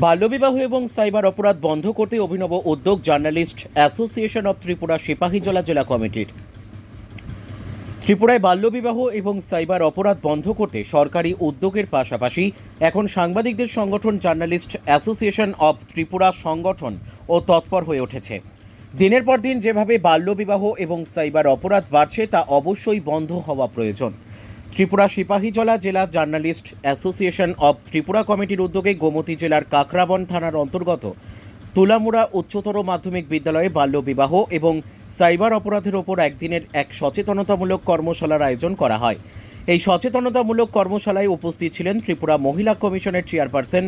বাল্যবিবাহ এবং সাইবার অপরাধ বন্ধ করতে অভিনব উদ্যোগ journalist association of Tripura Sepahijala জেলা কমিটির। ত্রিপুরায় বাল্যবিবাহ এবং সাইবার অপরাধ বন্ধ করতে সরকারি উদ্যোগের পাশাপাশি এখন সাংবাদিকদের সংগঠন জার্নালিস্ট অ্যাসোসিয়েশন অব ত্রিপুরা সংগঠন ও তৎপর হয়ে উঠেছে। দিনের পর দিন যেভাবে বাল্যবিবাহ এবং সাইবার অপরাধ বাড়ছে তা অবশ্যই বন্ধ হওয়া প্রয়োজন। ত্রিপুরা সিপাহীজলা জেলা জার্নালিস্ট অ্যাসোসিয়েশন অব ত্রিপুরা কমিটির উদ্যোগে গোমতী জেলার কাকরাবন থানার অন্তর্গত তুলামুড়া উচ্চতর মাধ্যমিক বিদ্যালয়ে বাল্যবিবাহ এবং সাইবার অপরাধের ওপর একদিনের এক সচেতনতামূলক কর্মশালার আয়োজন করা হয়। এই সচেতনতামূলক কর্মশালায় উপস্থিত ছিলেন ত্রিপুরা মহিলা কমিশনের চেয়ারপারসন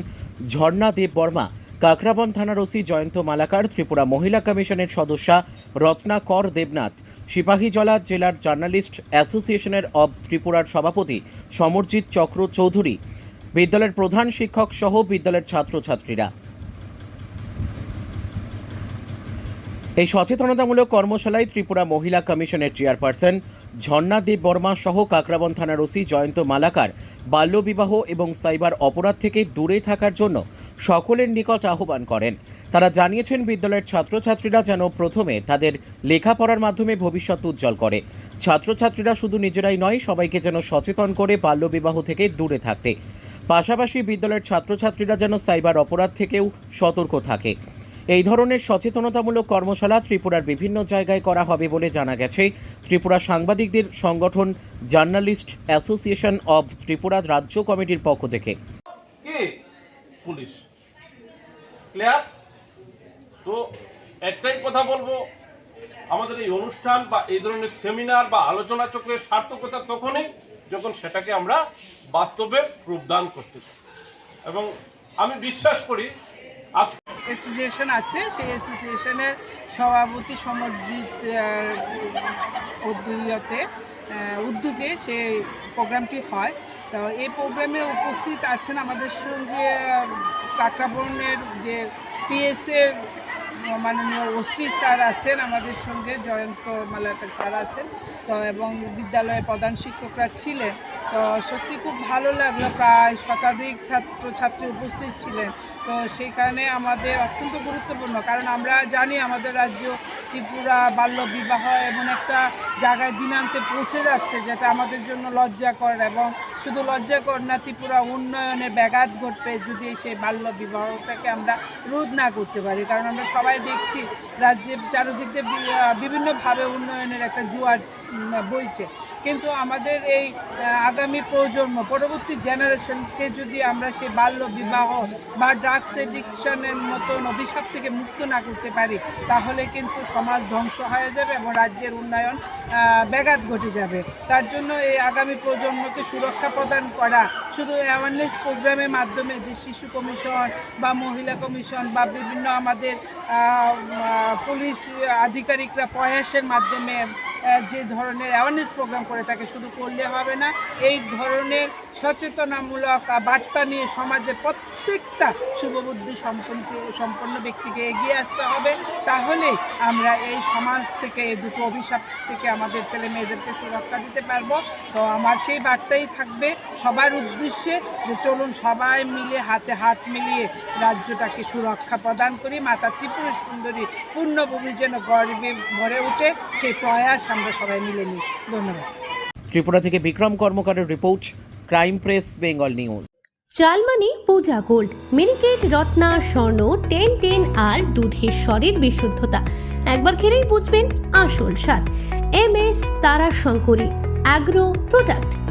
ঝর্ণা দেব বর্মা, কাকরাবন থানার ওসি জয়ন্ত মালাকার, ত্রিপুরা মহিলা কমিশনের সদস্যা রত্না কর দেবনাথ সিপাহীজলা জেলার জার্নালিস্ট অ্যাসোসিয়েশনের অব ত্রিপুরার সভাপতি সমরজিৎ চক্র চৌধুরী বিদ্যালয়ের প্রধান শিক্ষক সহ বিদ্যালয়ের ছাত্রছাত্রীরা। এই সচেতনতামূলক কর্মশালায় ত্রিপুরা মহিলা কমিশনের চেয়ারপারসন ঝর্ণা দেব বর্মা সহ কাকরাবন থানার ওসি জয়ন্ত মালাকার বাল্যবিবাহ এবং সাইবার অপরাধ থেকে দূরে থাকার জন্য সকলের নিকট আহ্বান করেন। তারা জানিয়েছেন, বিদ্যালয়ের ছাত্রছাত্রীরা যেন প্রথমে তাদের লেখাপড়ার মাধ্যমে ভবিষ্যৎ উজ্জ্বল করে। ছাত্রছাত্রীরা শুধু নিজেরাই নয়, সবাইকে যেন সচেতন করে বাল্যবিবাহ থেকে দূরে থাকতে। পাশাপাশি বিদ্যালয়ের ছাত্রছাত্রীরা যেন সাইবার অপরাধ থেকেও সতর্ক থাকে। এই ধরনের সচেতনতামূলক কর্মশালা ত্রিপুরার বিভিন্ন জায়গায় করা হবে বলে জানা গেছে। ত্রিপুরা সাংবাদিকদের সংগঠন জার্নালিস্ট অ্যাসোসিয়েশন অব ত্রিপুরা রাজ্য কমিটির পক্ষ থেকে। পুলিশ। ক্লিয়ার? তো একটাই কথা বলব, আমাদের এই অনুষ্ঠান বা এই ধরনের সেমিনার বা আলোচনা চক্রের সার্থকতা তখনই যখন সেটাকে আমরা বাস্তবে রূপদান করতে পারি এবং আমি বিশ্বাস করি, আজ অ্যাসোসিয়েশন আছে সেই অ্যাসোসিয়েশনের সভাপতি সমরজিৎ আহ, উদ্যোগতে উদ্যোগে সেই প্রোগ্রামটি হয়। তো এই প্রোগ্রামে উপস্থিত আছেন আমাদের সঙ্গে কাকরাবনের যে পিএসের মাননীয় ওসি স্যার আছেন আমাদের সঙ্গে জয়ন্ত মালাকার স্যার আছেন তো এবং বিদ্যালয়ের প্রধান শিক্ষকরা ছিলেন। তো সত্যি খুব ভালো লাগল প্রায় শতাধিক ছাত্র ছাত্রী উপস্থিত ছিলেন। তো সেখানে আমাদের অত্যন্ত গুরুত্বপূর্ণ, কারণ আমরা জানি আমাদের রাজ্য ত্রিপুরা, বাল্য বিবাহ এমন একটা জায়গায় দিনান্তে পৌঁছে যাচ্ছে যেটা আমাদের জন্য লজ্জাকর এবং শুধু লজ্জাকর না, ত্রিপুরা উন্নয়নে ব্যাঘাত ঘটবে যদি সেই বাল্য বিবাহটাকে আমরা রোধ না করতে পারি। কারণ আমরা সবাই দেখছি রাজ্যের চারিদিক দিয়ে বিভিন্নভাবে উন্নয়নের একটা জোয়ার বইছে। কিন্তু আমাদের এই আগামী প্রজন্ম, পরবর্তী জেনারেশনকে যদি আমরা সেই বাল্য বিবাহ বা ড্রাগস এডিকশনের মতন অভিশাপ থেকে মুক্ত না করতে পারি, তাহলে কিন্তু সমাজ ধ্বংস হয়ে যাবে এবং রাজ্যের উন্নয়ন ব্যাঘাত ঘটে যাবে। তার জন্য এই আগামী প্রজন্মকে সুরক্ষা প্রদান করা, শুধু অ্যাওয়ারনেস প্রোগ্রামের মাধ্যমে যে শিশু কমিশন বা মহিলা কমিশন বা বিভিন্ন আমাদের পুলিশ আধিকারিকরা প্রয়াসের মাধ্যমে যে ধরনের অ্যাওয়ারনেস প্রোগ্রাম করে থাকে শুধু করলে হবে না। এই ধরনের সচেতনামূলক বার্তা নিয়ে সমাজে প্রত্যেকটা শুভবুদ্ধি সম্পন্ন সম্পন্ন ব্যক্তিকে এগিয়ে আসতে হবে। তাহলে আমরা এই সমাজ থেকে এই দুটো অভিশাপ থেকে আমাদের ছেলে মেয়েদেরকে সুরক্ষা দিতে পারব। তো আমার সেই বার্তাই থাকবে সবার উদ্দেশ্যে যে চলুন সবাই মিলে হাতে হাত মিলিয়ে রাজ্যটাকে সুরক্ষা প্রদান করি। মাতা ত্রিপুরা সুন্দরী পূর্ণভূমি যেন গর্বে ভরে ওঠে, সেই প্রয়াস আমরা সবাই মিলে নিই। ধন্যবাদ। ত্রিপুরা থেকে Bikram কর্মকারের report crime press Bengal news. Chalmani Puja gold miniket Ratna Swarna ten ten আর দুধের স্বরের বিশুদ্ধতা। একবার খেলেই বুঝবেন আসল স্বাদ। এম এস তারা শঙ্করী অ্যাগ্রো প্রোডাক্ট।